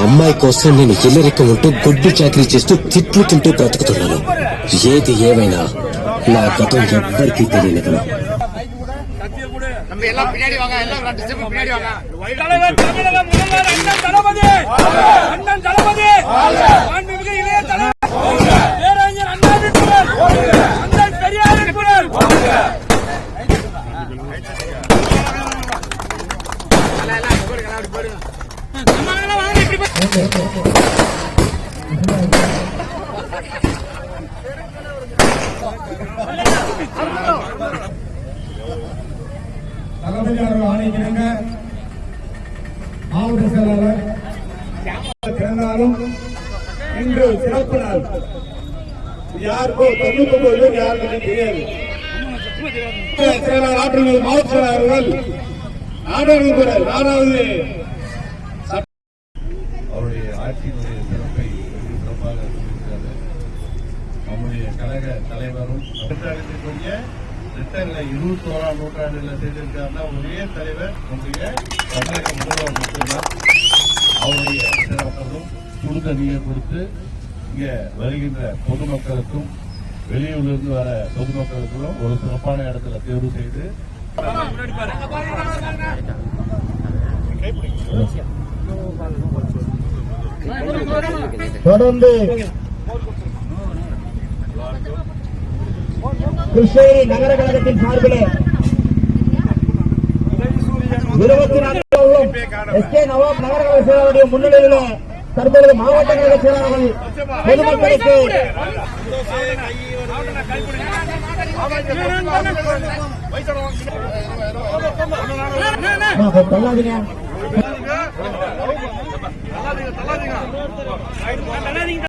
అమ్మాయి కోసం నేను ఎల్లరిక ఉంటూ గుడ్డు చాకరీ చేస్తూ తిట్లు తింటూ బ్రతుకుతున్నాను. ఏది ఏమైనా నా గతం ఎవ్వరికీ తెలియలేదను అన్నం இப்படி ஆணைக்கிணங்க மாவட்ட செயலாளர் பிறந்தாலும் இன்று சிறப்பு நாள். யாருக்கோ தொண்ணூத்தி யாருக்கும் தெரியாது. செயலாளர் ஆற்றுங்கள் மாவட்ட செயலாளர்கள் நாடாளுமன்ற நாடாவது ஆட்சியினுடைய சிறப்பை வெகு சிறப்பாக சொல்லியிருக்கிறாரு நம்முடைய கழக தலைவரும் நூற்றாண்டிற்குரிய திட்டங்களை இருபத்தி ஓராம் நூற்றாண்டில் செய்திருக்காருன்னா ஒரே தலைவர் நம்முடைய தமிழக முதல்வர் மட்டும்தான். அவருடைய சிறப்பதும் சுடுதண்ணியை கொடுத்து இங்கே வருகின்ற பொதுமக்களுக்கும் வெளியூரிலிருந்து வர பொதுமக்களுக்கும் ஒரு சிறப்பான இடத்துல தேர்வு செய்து தொடர்ந்து கிருஷ்ணகிரி நகர கழகத்தின் சார்பிலே இருபத்தி நான்கு எஸ் கே நவாப் நகர கழக செயலாளருடைய முன்னிலையிலே தற்பொழுது மாவட்ட கழக செயலாளர்கள் பொதுமக்களுக்கு அம்மா, தள்ளாதீங்க